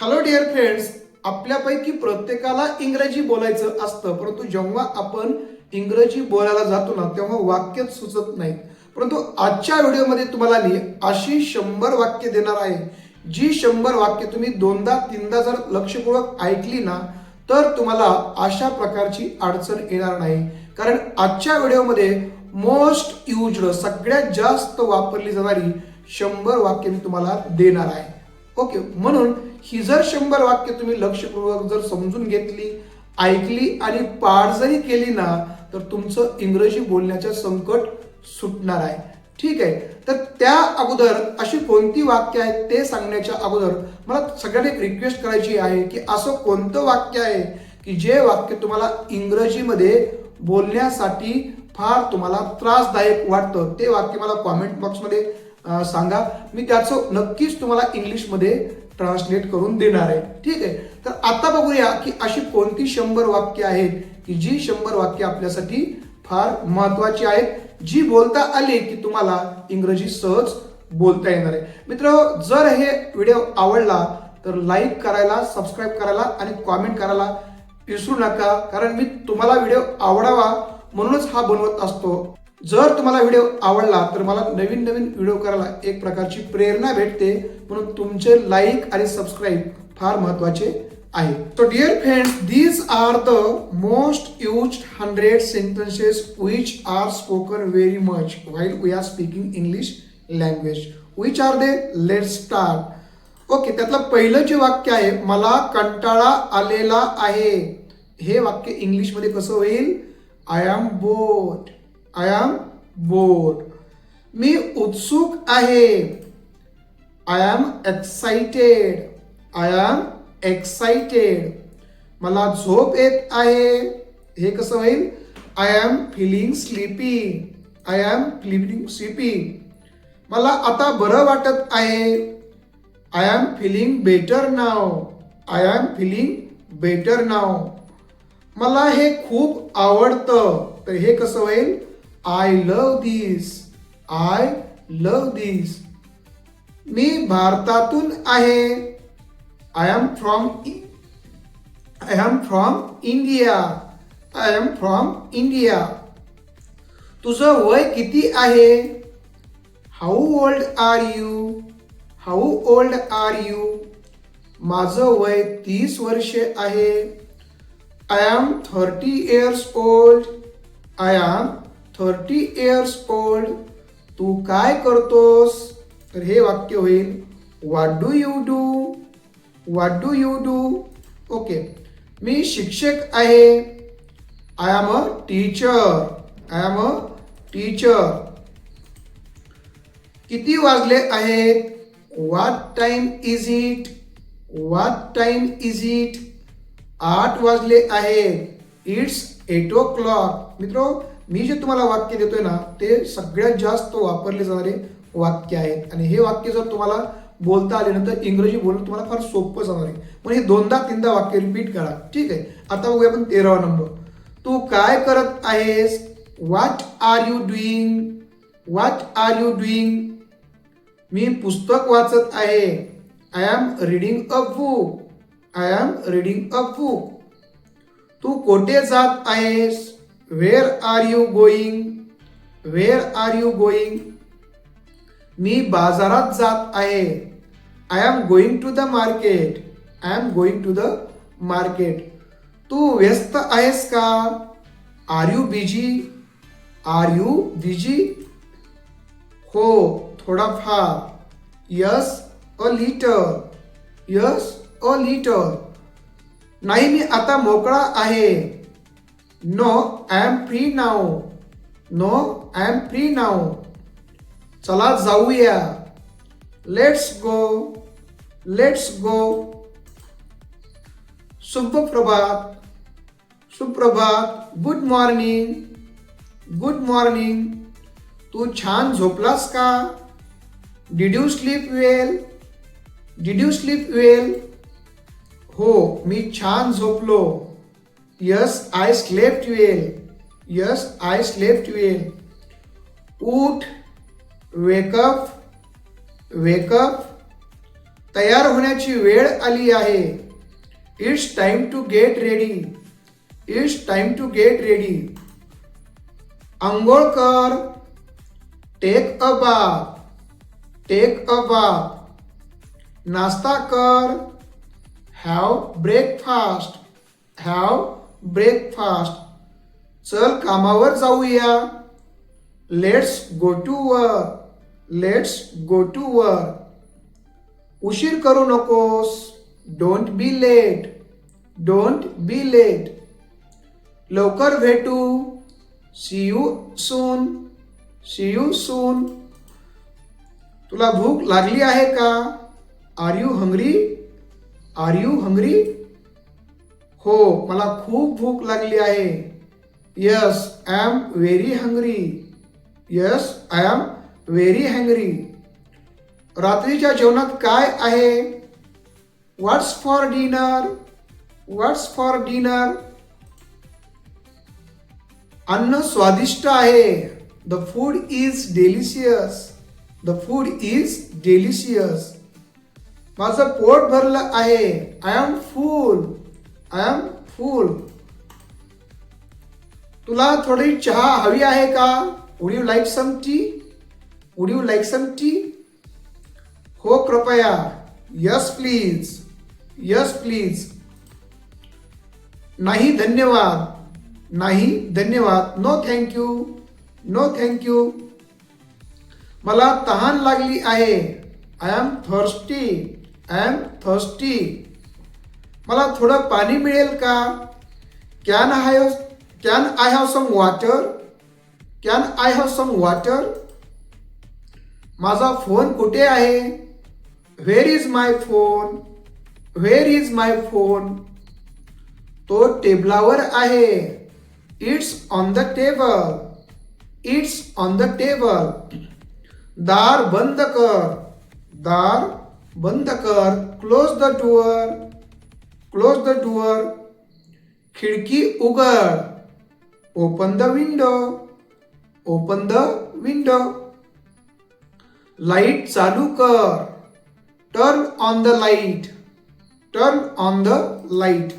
Hello dear friends आपल्यापैकी प्रत्येकाला इंग्रजी बोलायचं असतं परंतु जेव्हा आपण इंग्रजी बोलायला जातो ना तेव्हा वाक्यच सुचत नाहीत. परंतु आजच्या व्हिडिओमध्ये तुम्हाला मी अशी शंभर वाक्य देणार आहे जी शंभर वाक्य तुम्ही दोनदा तीनदा जर लक्षपूर्वक ऐकली ना तर तुम्हाला अशा प्रकारची अडचण येणार नाही. कारण आजच्या व्हिडिओमध्ये मोस्ट युज सगळ्यात जास्त वापरली जाणारी शंभर वाक्य मी तुम्हाला देणार आहे. ओके म्हणून ही जर शंभर वाक्य तुम्ही लक्षपूर्वक जर समजून घेतली ऐकली आणि पाठ जरी केली ना तर तुमचं इंग्रजी बोलण्याचं संकट सुटणार आहे. ठीक आहे? तर त्या अगोदर अशी कोणती वाक्य आहेत ते सांगण्याच्या अगोदर मला सगळ्यांना एक रिक्वेस्ट करायची आहे की असं कोणतं वाक्य आहे की जे वाक्य तुम्हाला इंग्रजीमध्ये बोलण्यासाठी फार तुम्हाला त्रासदायक वाटतं ते वाक्य मला कॉमेंट बॉक्समध्ये सांगा. मी त्याचं नक्कीच तुम्हाला इंग्लिशमध्ये ट्रान्सलेट करून देणार आहे. ठीक आहे? तर आता बघूया की अशी कोणती शंभर वाक्य आहेत की जी शंभर वाक्य आपल्यासाठी फार महत्वाची आहेत. जी बोलता आली की तुम्हाला इंग्रजी सहज बोलता येणार आहे. मित्र जर हे व्हिडिओ आवडला तर लाईक करायला सबस्क्राईब करायला आणि कॉमेंट करायला विसरू नका. कारण मी तुम्हाला व्हिडिओ आवडावा म्हणूनच हा बनवत असतो. जर तुम्हाला व्हिडिओ आवडला तर मला नवीन नवीन व्हिडिओ करायला एक प्रकारची प्रेरणा भेटते. म्हणून तुमचे लाईक आणि सबस्क्राईब फार महत्त्वाचे आहे. तो dear friends these are the most use hundred sentences which are spoken very much while we are speaking English language which are they let start okay त्यातलं पहिलं जे वाक्य आहे मला कंटाळा आलेला आहे. हे वाक्य इंग्लिशमध्ये कसं होईल? I am bored I am bored मी उत्सुक आहे. I am excited I am excited मला झोप येत आहे. हे कसं होईल? I am feeling sleepy I am feeling sleepy मला आता बरं वाटत आहे. I am feeling better now I am feeling better now मला हे खूप आवडतं. तर हे कसं होईल? I love this I love this मी भारतातून आहे. I am from I am from India I am from India तुझं वय किती आहे? How old are you how old are you माझं वय तीस वर्षे आहे. I am thirty years old I am thirty years old तू काय करतोस? तर हे वाक्य होईल what do you do what do you do okay मी शिक्षक आहे. I am a teacher I am a teacher किती वाजले आहेत? What time is it what time is it आठ वाजले आहेत. इट्स एट ओ क्लॉक मित्र मी जे तुम्हाला वाक्य देतोय ना ते सगळ्यात जास्त वापरले जाणारे वाक्य आहेत. आणि हे वाक्य जर तुम्हाला बोलता आले नंतर इंग्रजी बोलणं तुम्हाला फार सोपं जाणार आहे. पण हे दोनदा तीनदा वाक्य रिपीट करा. ठीक आहे? आता बघूया आपण तेरावा नंबर तू काय करत आहेस? What are you doing what are you doing मी पुस्तक वाचत आहे. I am reading a book I am reading a book तू कोठे जात आहेस? Where are you going where are you going मी बाजारात जात आहे. I am going to the market I am going to the market तू व्यस्त आहेस का? Are you busy are you busy हो थोडाफार yes a little yes a little नाही मी आता मोकळा आहे. No I am free now no I am free now चला जाऊया लेट्स गो लेट्स गो सुप्रभात सुप्रभात गुड मॉर्निंग गुड मॉर्निंग तू छान झोपलास का? Did you sleep well did you sleep well हो, मी छान झोपलो. Yes I slept well yes I slept well उठ वेकअप वेकअप तयार होण्याची वेळ आली आहे. It's time to get ready it's time to get ready आंघोळ कर. Take a bath take a bath नाश्ता कर. हॅव ब्रेकफास्ट हॅव ब्रेकफास्ट चल कामावर जाऊया. Let's go to work let's go to work उशीर करू नकोस. Don't be late don't be late लवकर भेटू. See you soon see you soon तुला भूक लागली आहे का? Are you hungry are you hungry हो मला खूप भूक लागली आहे. Yes I am very hungry yes I am very hungry रात्रीच्या जेवणात काय आहे? What's for dinner what's for dinner अन्न स्वादिष्ट आहे. The food is delicious the food is delicious माझं पोट भरलं आहे. I am full I am full तुला थोडी चहा हवी आहे का? Would you like some tea would you like some tea हो कृपया. यस प्लीज यस प्लीज नाही धन्यवाद. नाही धन्यवाद. नो थँक्यू नो थँक्यू मला तहान लागली आहे. I am thirsty I am thirsty मला थोडं पाणी मिळेल का? Can I can I have some water can I have some water माझा फोन कुठे आहे? Where is my phone where is my phone तो टेबलावर आहे. It's on the table it's on the table दार बंद कर. दार बंद कर. Close the door close the door खिडकी उघड. Open the window open the window light चालू कर. Turn on the light turn on the light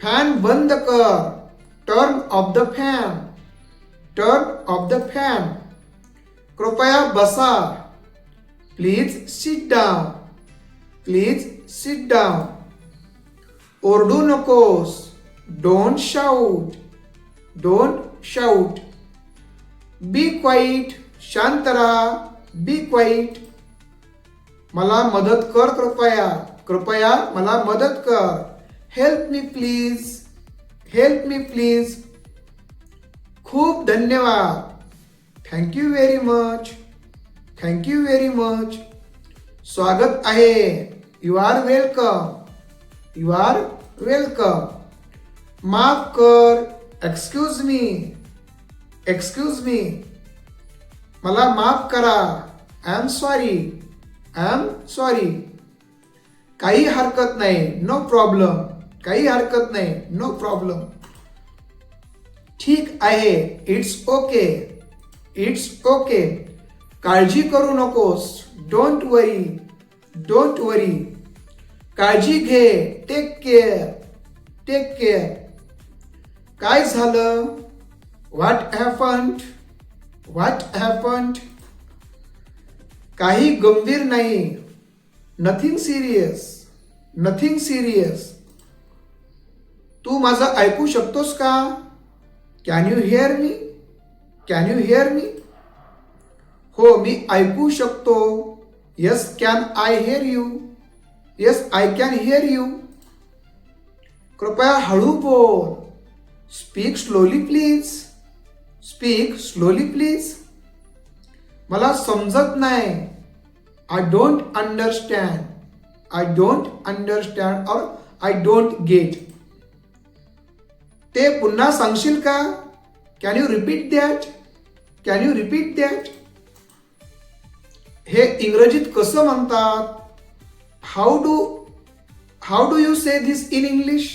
fan बंद कर. Turn off the fan turn off the fan कृपया बसा. Please sit down please sit down don't shout don't shout be quiet शांत राहा बी quiet मला मदत कर कृपया कृपया मला मदत कर. Help me please help me please खूप धन्यवाद. Thank you very much thank you very much स्वागत आहे. You are welcome you are welcome माफ़ कर एक्सक्यूज मी एक्सक्यूज मी मला माफ़ करा. I am sorry I am sorry काही हरकत नाही. नो प्रॉब्लेम काही हरकत नाही. नो प्रॉब्लेम ठीक आहे. इट्स ओके इट्स ओके काळजी करू नकोस. डोंट वरी डोंट वरी काळजी घे. टेक केअर टेक केअर काय झालं? व्हॉट हॅपन्ड व्हॉट हॅपन्ड काही गंभीर नाही. नथिंग सिरियस नथिंग सिरियस तू माझं ऐकू शकतोस का? Can you hear me can you hear me हो, मी ऐकू शकतो. Yes can I hear you yes I can hear you कृपया हळू बोल. Speak slowly please speak slowly please मला समजत नाही. I don't understand I don't understand और आय डोंट गेट ते पुन्हा सांगशील का? Can you repeat that can you repeat that हे इंग्रजीत कसं म्हणतात? How do how do you say this in English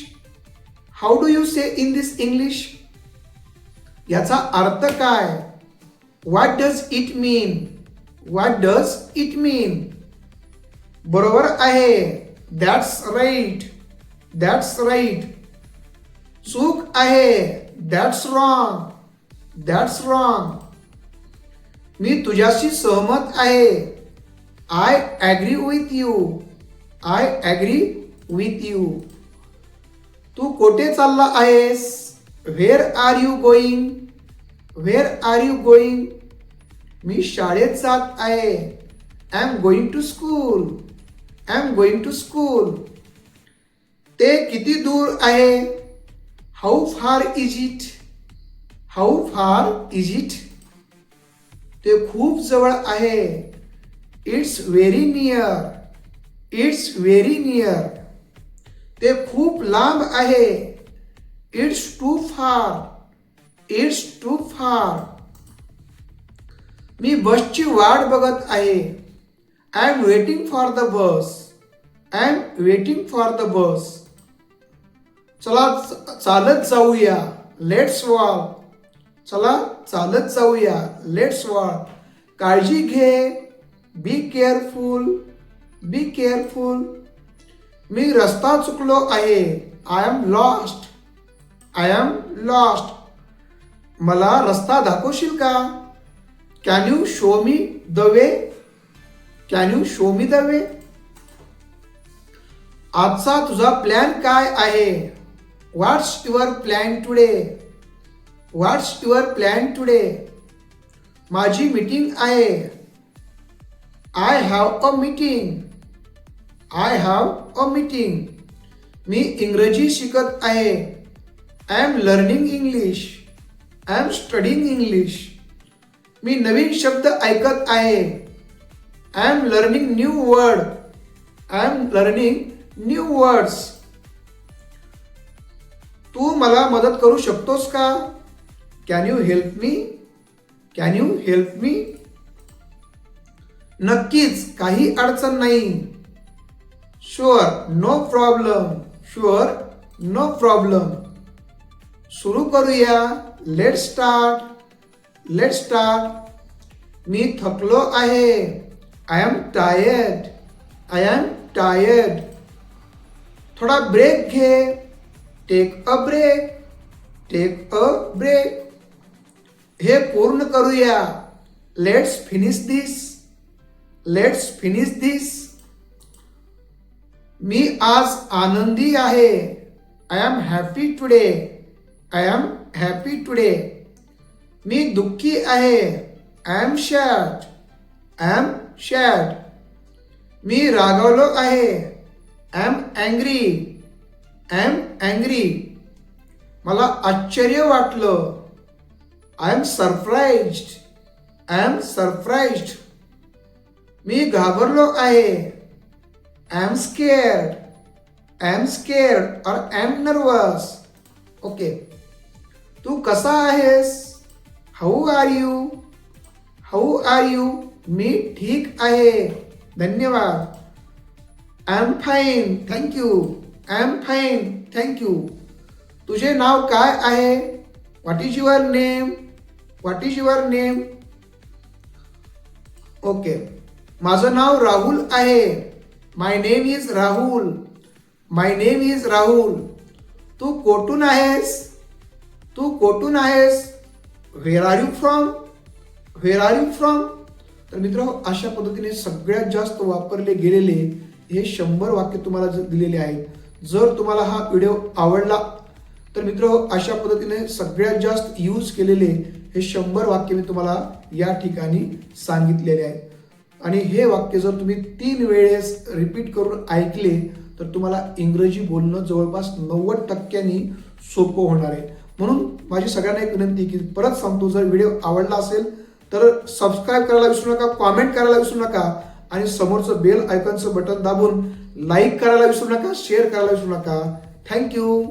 how do you say in this English याचा अर्थ काय? What does it mean what does it mean बरोबर आहे. That's right that's right चूक आहे. दॅट्स रॉंग दॅट्स रॉंग मी तुझ्याशी सहमत आहे. I agree with you I agree with you तू कोठे चालला आहेस? Where are you going where are you going मी शाळेत जात आहे. I am going to school I am going to school ते किती दूर आहे? How far is it how far is it ते खूप जवळ आहे. It's very near it's very near ते खूप लांब आहे. It's too far it's too far मी बसची वाट बघत आहे. I am waiting for the bus I am waiting for the bus चला च- चालत जाऊया. लेट्स वॉक चला चालत जाऊया. लेट्स वॉक काळजी घे. बी केअरफुल बी केअरफुल मी रस्ता चुकलो आहे. I am lost I am lost मला रस्ता दाखवशील का? Can you show me the way can you show me the way आजचा तुझा प्लॅन काय आहे? What's your plan today what's your plan today माझी मीटिंग आहे. I have a meeting I have a meeting मी इंग्रजी शिकत आहे. I am learning English I am studying English मी नवीन शब्द ऐकत आहे. I am learning new word I am learning new words तू मला मदत करू शकतोस का? Can you help me can you help me नक्कीच काही अडचण नाही. Sure no problem sure no problem सुरू करूया. लेट स्टार्ट लेट स्टार्ट मी थकलो आहे. I am tired I am tired थोडा ब्रेक घे. Take a break take a break हे पूर्ण करूया. Let's finish this let's finish this मी आज आनंदी आहे. I am happy today I am happy today मी दुःखी आहे. I am sad I am sad मी रागावलो आहे. I am angry I am angry मला आश्चर्य वाटलं. I am surprised I am surprised मी घाबरलो आहे. I am scared I am scared और आय एम नर्वस ओके तू कसा आहेस? How are you how are you मी ठीक आहे. धन्यवाद. I am fine thank you I am fine thank you तुझे नाव काय आहे? What is your name what is your name okay माझं नाव राहुल आहे. My name is Rahul my name is Rahul तू कोठून आहेस? तू कोठून आहेस? Where are you from where are you from तर मित्र अशा पद्धतीने सगळ्यात जास्त वापरले गेलेले हे शंभर वाक्य तुम्हाला ज- दिलेले आहेत जर तुम्हाला हा व्हिडिओ आवडला तर मित्र अशा पद्धतीने सगळ्यात जास्त यूज केलेले हे शंभर वाक्य मी तुम्हाला या ठिकाणी सांगितलेले आहेत. आणि हे वाक्य जर तुम्ही तीन वेळेस रिपीट करून ऐकले तर तुम्हाला इंग्रजी बोलणं जवळपास नव्वद टक्क्यांनी सोपं होणार आहे. म्हणून माझी सगळ्यांना एक विनंती की परत सांगतो जर व्हिडिओ आवडला असेल तर सबस्क्राईब करायला विसरू नका कॉमेंट करायला विसरू नका आणि समोरचं बेल आयकॉनचं बटन दाबून लाईक करायला विसरू नका शेअर करायला विसरू नका. थँक्यू